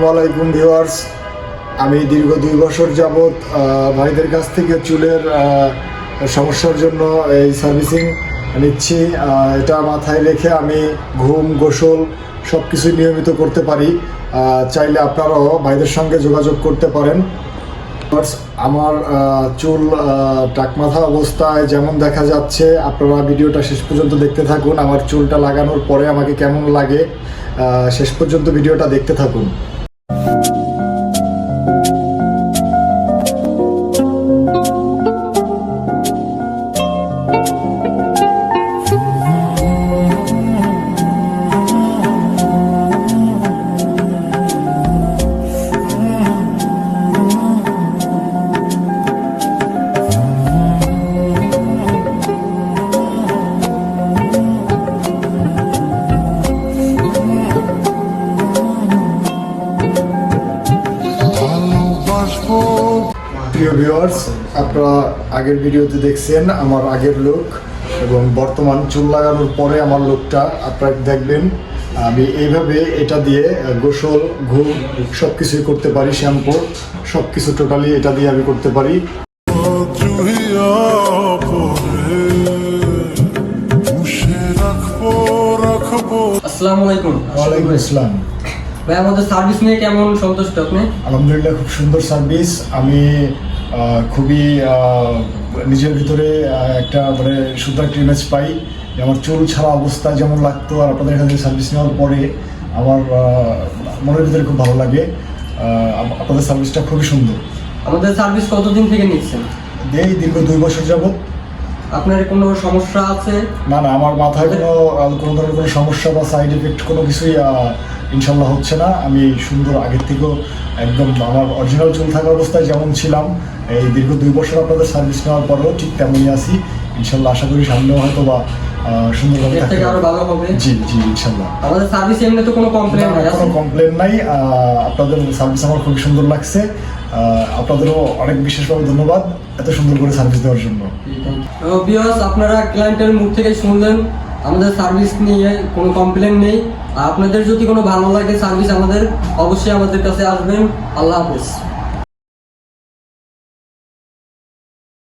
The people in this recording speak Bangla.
আসসালামু আলাইকুম, ভিউয়ার্স। আমি দীর্ঘ দুই বছর যাবৎ ভাইদের কাছ থেকে চুলের সমস্যার জন্য এই সার্ভিসিং নিচ্ছি। এটা মাথায় রেখে আমি ঘুম, গোসল সব কিছুই নিয়মিত করতে পারি। চাইলে আপনারাও ভাইদের সঙ্গে যোগাযোগ করতে পারেন। আমার চুল টাকমাথা অবস্থায় যেমন দেখা যাচ্ছে, আপনারা ভিডিওটা শেষ পর্যন্ত দেখতে থাকুন। আমার চুলটা লাগানোর পরে আমাকে কেমন লাগে শেষ পর্যন্ত ভিডিওটা দেখতে থাকুন। Thank you প্রিয় ভিউয়ার্স আপনারা আগের ভিডিওতে দেখছেন আমার আগের লুক এবং বর্তমান চুল লাগানোর পরে আমার লুকটা আপনারা দেখবেন। আমি এইভাবে এটা দিয়ে গোসল ঘুম সব কিছুই করতে পারি শ্যাম্পু সব কিছু টোটালি এটা দিয়ে আমি করতে পারি। আসসালামু আলাইকুম। ওয়ালাইকুম আসসালাম। ভাই আমাদের সার্ভিস নিয়ে কেমন সন্তুষ্ট আপনি? আলহামদুলিল্লাহ খুব সুন্দর সার্ভিস আমি খুবই নিজের ভিতরে একটা মানে সুন্দর একটা ইমেজ পাই আমার চুল ছাড়া অবস্থা যেমন লাগতো আর আপনাদের এখান থেকে সার্ভিস নেওয়ার পরে আমার মনের ভিতরে খুব ভালো লাগে। আপনাদের সার্ভিসটা খুবই সুন্দর। আমাদের সার্ভিস কতদিন থেকে নিচ্ছেন? এই দীর্ঘ দুই বছর যাবত আপনার কোনো সমস্যা আছে? না না, আমার মাথায় কোনো কোনো ধরনের কোনো সমস্যা বা সাইড এফেক্ট কোনো কিছুই ইনশাল্লাহ হচ্ছে না। আমি সুন্দর আগের থেকেও একদম আমার অরিজিনাল চুল থাকা অবস্থায় যেমন ছিলাম, এই দীর্ঘ দুই বছর আপনাদের সার্ভিস নেওয়ার পরেও ঠিক তেমনই আছি। ইনশাল্লাহ আশা করি সামনেও হয়তো বা সুন্দরভাবে থেকে আরও ভালো হবে? জি জি ইনশাল্লাহ। আমাদের সার্ভিস এমনি তো কোনো কমপ্লেন নাই কোনো কমপ্লেন নাই। আপনাদের সার্ভিস আমার খুবই সুন্দর লাগছে। আপনাদেরও অনেক বিশেষভাবে ধন্যবাদ এত সুন্দর করে সার্ভিস দেওয়ার জন্য। বিয়স আপনারা ক্লায়েন্টের মুখ থেকে শুনলেন আমাদের সার্ভিস নিয়ে কোনো কমপ্লেন নেই। আপনাদের যদি কোনো ভালো লাগে সার্ভিস আমাদের অবশ্যই আমাদের কাছে আসবেন। আল্লাহ হাফেজ।